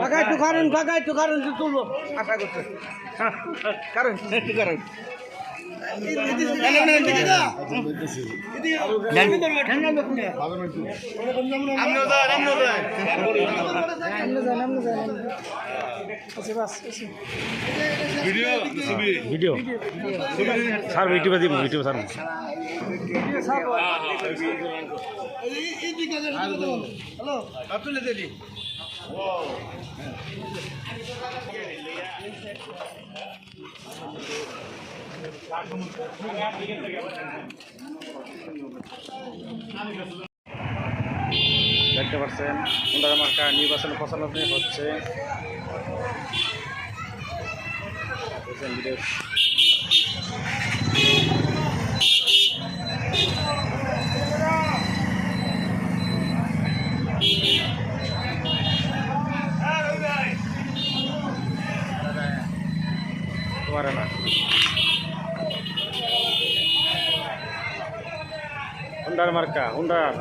কাকা একটু কারণ কাকা একটু কারণ তুলবো। আশা করছে। কারণ একটু কারণ ভিডিও। স্যার ইউটিউবে দিব ইউটিউবে স্যার। দেখতে পাচ্ছেন সুন্দর মার্কা নির্বাচন প্রচারণা হচ্ছে। ভিডিও পারে না। হুন্ডার মার্কা হুন্ডার